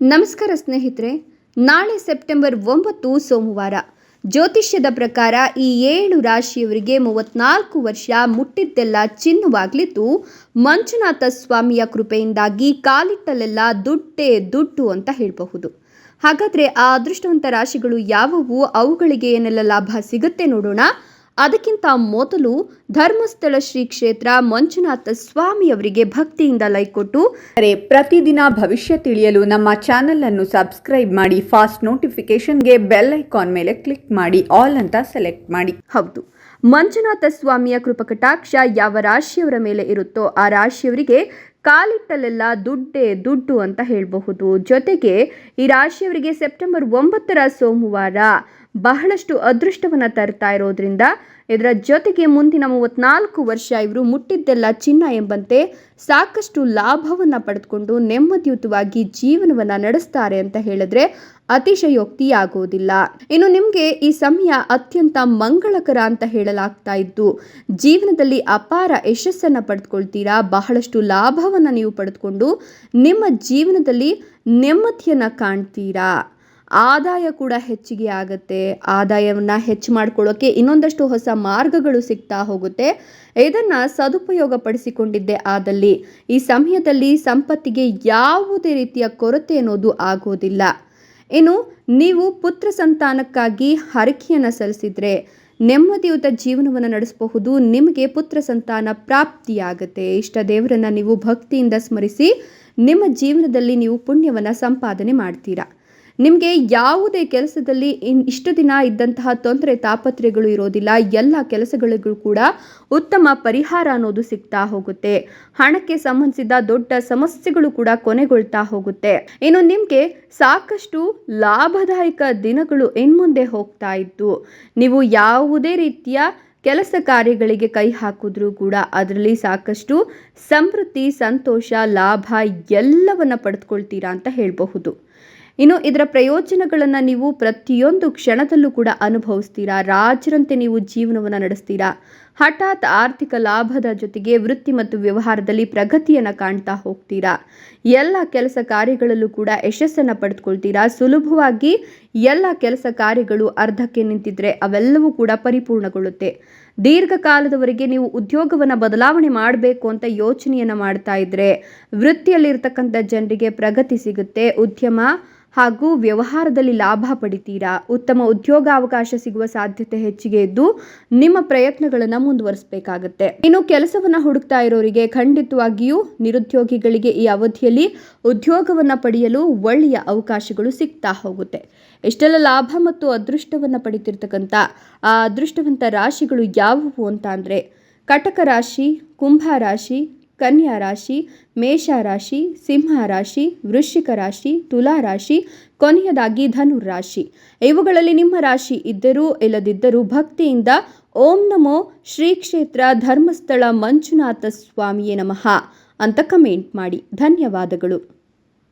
ನಮಸ್ಕಾರ ಸ್ನೇಹಿತರೆ, ನಾಳೆ ಸೆಪ್ಟೆಂಬರ್ ಒಂಬತ್ತು ಸೋಮವಾರ. ಜ್ಯೋತಿಷ್ಯದ ಪ್ರಕಾರ ಈ ಏಳು ರಾಶಿಯವರಿಗೆ ಮೂವತ್ನಾಲ್ಕು ವರ್ಷ ಮುಟ್ಟಿದ್ದೆಲ್ಲ ಚಿನ್ನವಾಗಲಿದ್ದು, ಮಂಜುನಾಥ ಸ್ವಾಮಿಯ ಕೃಪೆಯಿಂದಾಗಿ ಕಾಲಿಟ್ಟಲೆಲ್ಲ ದುಡ್ಡೇ ದುಡ್ಡು ಅಂತ ಹೇಳಬಹುದು. ಹಾಗಾದರೆ ಆ ಅದೃಷ್ಟವಂತ ರಾಶಿಗಳು ಯಾವುವು? ಅವುಗಳಿಗೆ ಏನೆಲ್ಲ ಲಾಭ ಸಿಗುತ್ತೆ ನೋಡೋಣ. ಅದಕ್ಕಿಂತ ಮೊದಲು ಧರ್ಮಸ್ಥಳ ಶ್ರೀ ಕ್ಷೇತ್ರ ಮಂಜುನಾಥ ಸ್ವಾಮಿಯವರಿಗೆ ಭಕ್ತಿಯಿಂದ ಲೈಕ್ ಕೊಟ್ಟು ಅರೆ ಪ್ರತಿದಿನ ಭವಿಷ್ಯ ತಿಳಿಯಲು ನಮ್ಮ ಚಾನೆಲ್ ಅನ್ನು ಸಬ್ಸ್ಕ್ರೈಬ್ ಮಾಡಿ ಫಾಸ್ಟ್ ನೋಟಿಫಿಕೇಶನ್ಗೆ ಬೆಲ್ ಐಕಾನ್ ಮೇಲೆ ಕ್ಲಿಕ್ ಮಾಡಿ ಆಲ್ ಅಂತ ಸೆಲೆಕ್ಟ್ ಮಾಡಿ. ಹೌದು. ಮಂಜುನಾಥ ಸ್ವಾಮಿಯ ಕೃಪಕಟಾಕ್ಷ ಯಾವ ರಾಶಿಯವರ ಮೇಲೆ ಇರುತ್ತೋ ಆ ರಾಶಿಯವರಿಗೆ ಕಾಲಿಟ್ಟಲೆಲ್ಲ ದುಡ್ಡೇ ದುಡ್ಡು ಅಂತ ಹೇಳಬಹುದು. ಜೊತೆಗೆ ಈ ರಾಶಿಯವರಿಗೆ ಸೆಪ್ಟೆಂಬರ್ ಒಂಬತ್ತರ ಸೋಮವಾರ ಬಹಳಷ್ಟು ಅದೃಷ್ಟವನ್ನು ತರ್ತಾ ಇರೋದ್ರಿಂದ ಇದರ ಜೊತೆಗೆ ಮುಂದಿನ ಮೂವತ್ನಾಲ್ಕು ವರ್ಷ ಇವರು ಮುಟ್ಟಿದ್ದೆಲ್ಲ ಚಿನ್ನ ಎಂಬಂತೆ ಸಾಕಷ್ಟು ಲಾಭವನ್ನು ಪಡೆದುಕೊಂಡು ನೆಮ್ಮದಿಯುತವಾಗಿ ಜೀವನವನ್ನು ನಡೆಸ್ತಾರೆ ಅಂತ ಹೇಳಿದ್ರೆ ಅತಿಶಯೋಕ್ತಿಯಾಗುವುದಿಲ್ಲ ಇನ್ನು ನಿಮಗೆ ಈ ಸಮಯ ಅತ್ಯಂತ ಮಂಗಳಕರ ಅಂತ ಹೇಳಲಾಗ್ತಾ ಇದ್ದು, ಜೀವನದಲ್ಲಿ ಅಪಾರ ಯಶಸ್ಸನ್ನು ಪಡೆದುಕೊಳ್ತೀರಾ ಬಹಳಷ್ಟು ಲಾಭವನ್ನು ನೀವು ಪಡೆದುಕೊಂಡು ನಿಮ್ಮ ಜೀವನದಲ್ಲಿ ನೆಮ್ಮದಿಯನ್ನು ಕಾಣ್ತೀರಾ? ಆದಾಯ ಕೂಡ ಹೆಚ್ಚಿಗೆ ಆಗುತ್ತೆ. ಆದಾಯವನ್ನು ಹೆಚ್ಚು ಮಾಡ್ಕೊಳ್ಳೋಕ್ಕೆ ಇನ್ನೊಂದಷ್ಟು ಹೊಸ ಮಾರ್ಗಗಳು ಸಿಗ್ತಾ ಹೋಗುತ್ತೆ. ಇದನ್ನು ಸದುಪಯೋಗ ಪಡಿಸಿಕೊಂಡಿದ್ದೆ ಆದಲ್ಲಿ. ಈ ಸಮಯದಲ್ಲಿ ಸಂಪತ್ತಿಗೆ ಯಾವುದೇ ರೀತಿಯ ಕೊರತೆ ಅನ್ನೋದು ಆಗೋದಿಲ್ಲ. ಇನ್ನು ನೀವು ಪುತ್ರ ಸಂತಾನಕ್ಕಾಗಿ ಹರಕೆಯನ್ನು ಸಲ್ಲಿಸಿದ್ರೆ ನೆಮ್ಮದಿಯುತ ಜೀವನವನ್ನು ನಡೆಸಬಹುದು. ನಿಮಗೆ ಪುತ್ರ ಸಂತಾನ ಪ್ರಾಪ್ತಿಯಾಗುತ್ತೆ. ಇಷ್ಟ ದೇವರನ್ನು ನೀವು ಭಕ್ತಿಯಿಂದ ಸ್ಮರಿಸಿ, ನಿಮ್ಮ ಜೀವನದಲ್ಲಿ ನೀವು ಪುಣ್ಯವನ್ನು ಸಂಪಾದನೆ ಮಾಡ್ತೀರಾ? ನಿಮಗೆ ಯಾವುದೇ ಕೆಲಸದಲ್ಲಿ ಇನ್ ಇಷ್ಟು ದಿನ ಇದ್ದಂತಹ ತೊಂದರೆ ತಾಪತ್ರೆಗಳು ಇರೋದಿಲ್ಲ, ಎಲ್ಲ ಕೆಲಸಗಳಿಗೂ ಕೂಡ ಉತ್ತಮ ಪರಿಹಾರ ಅನ್ನೋದು ಸಿಗ್ತಾ ಹೋಗುತ್ತೆ. ಹಣಕ್ಕೆ ಸಂಬಂಧಿಸಿದ ದೊಡ್ಡ ಸಮಸ್ಯೆಗಳು ಕೂಡ ಕೊನೆಗೊಳ್ತಾ ಹೋಗುತ್ತೆ. ಇನ್ನು ನಿಮಗೆ ಸಾಕಷ್ಟು ಲಾಭದಾಯಕ ದಿನಗಳು ಇನ್ಮುಂದೆ ಹೋಗ್ತಾ ಇತ್ತು ನೀವು ಯಾವುದೇ ರೀತಿಯ ಕೆಲಸ ಕಾರ್ಯಗಳಿಗೆ ಕೈ ಹಾಕಿದ್ರೂ ಕೂಡ ಅದರಲ್ಲಿ ಸಾಕಷ್ಟು ಸಮೃದ್ಧಿ ಸಂತೋಷ, ಲಾಭ ಎಲ್ಲವನ್ನ ಪಡೆದುಕೊಳ್ತೀರಾ ಅಂತ ಹೇಳಬಹುದು. ಇನ್ನು ಇದರ ಪ್ರಯೋಜನಗಳನ್ನು ನೀವು ಪ್ರತಿಯೊಂದು ಕ್ಷಣದಲ್ಲೂ ಕೂಡ ಅನುಭವಿಸ್ತೀರಾ? ರಾಜರಂತೆ ನೀವು ಜೀವನವನ್ನು ನಡೆಸ್ತೀರಾ? ಹಠಾತ್ ಆರ್ಥಿಕ ಲಾಭದ ಜೊತೆಗೆ ವೃತ್ತಿ ಮತ್ತು ವ್ಯವಹಾರದಲ್ಲಿ ಪ್ರಗತಿಯನ್ನು ಕಾಣ್ತಾ ಹೋಗ್ತೀರಾ? ಎಲ್ಲ ಕೆಲಸ ಕಾರ್ಯಗಳಲ್ಲೂ ಕೂಡ ಯಶಸ್ಸನ್ನು ಪಡೆದುಕೊಳ್ತೀರಾ? ಸುಲಭವಾಗಿ ಎಲ್ಲ ಕೆಲಸ ಕಾರ್ಯಗಳು ಅರ್ಧಕ್ಕೆ ನಿಂತಿದ್ರೆ ಅವೆಲ್ಲವೂ ಕೂಡ ಪರಿಪೂರ್ಣಗೊಳ್ಳುತ್ತೆ. ದೀರ್ಘಕಾಲದವರೆಗೆ ನೀವು ಉದ್ಯೋಗವನ್ನು ಬದಲಾವಣೆ ಮಾಡಬೇಕು ಅಂತ ಯೋಚನೆಯನ್ನು ಮಾಡ್ತಾ ಇದ್ರೆ ವೃತ್ತಿಯಲ್ಲಿರ್ತಕ್ಕಂಥ ಜನರಿಗೆ ಪ್ರಗತಿ ಸಿಗುತ್ತೆ. ಉದ್ಯಮ ಹಾಗೂ ವ್ಯವಹಾರದಲ್ಲಿ ಲಾಭ ಪಡಿತೀರಾ? ಉತ್ತಮ ಉದ್ಯೋಗಾವಕಾಶ ಸಿಗುವ ಸಾಧ್ಯತೆ ಹೆಚ್ಚಿಗೆ ಇದ್ದು ನಿಮ್ಮ ಪ್ರಯತ್ನಗಳನ್ನು ಮುಂದುವರಿಸಬೇಕಾಗತ್ತೆ. ಇನ್ನು ಕೆಲಸವನ್ನ ಹುಡುಕ್ತಾ ಇರೋರಿಗೆ ಖಂಡಿತವಾಗಿಯೂ ನಿರುದ್ಯೋಗಿಗಳಿಗೆ ಈ ಅವಧಿಯಲ್ಲಿ ಉದ್ಯೋಗವನ್ನ ಪಡೆಯಲು ಒಳ್ಳೆಯ ಅವಕಾಶಗಳು ಸಿಗ್ತಾ ಹೋಗುತ್ತೆ. ಎಷ್ಟೆಲ್ಲ ಲಾಭ ಮತ್ತು ಅದೃಷ್ಟವನ್ನ ಪಡಿತಿರ್ತಕ್ಕಂಥ ಆ ಅದೃಷ್ಟವಂತ ರಾಶಿಗಳು ಯಾವುವು ಅಂತ ಅಂದರೆ ಕಟಕ ರಾಶಿ, ಕುಂಭ ರಾಶಿ, ಕನ್ಯಾ ರಾಶಿ, ಮೇಷ ರಾಶಿ, ಸಿಂಹ ರಾಶಿ, ವೃಶ್ಚಿಕ ರಾಶಿ, ತುಲಾ ರಾಶಿ, ಕೊನೆಯದಾಗಿ ಧನು ರಾಶಿ. ಇವುಗಳಲ್ಲಿ ನಿಮ್ಮ ರಾಶಿ ಇದ್ದರೂ ಇಲ್ಲದಿದ್ದರೂ ಭಕ್ತಿಯಿಂದ ಓಂ ನಮೋ ಶ್ರೀ ಕ್ಷೇತ್ರ ಧರ್ಮಸ್ಥಳ ಮಂಜುನಾಥ ಸ್ವಾಮಿಯೇ ನಮಃ ಅಂತ ಕಮೆಂಟ್ ಮಾಡಿ. ಧನ್ಯವಾದಗಳು.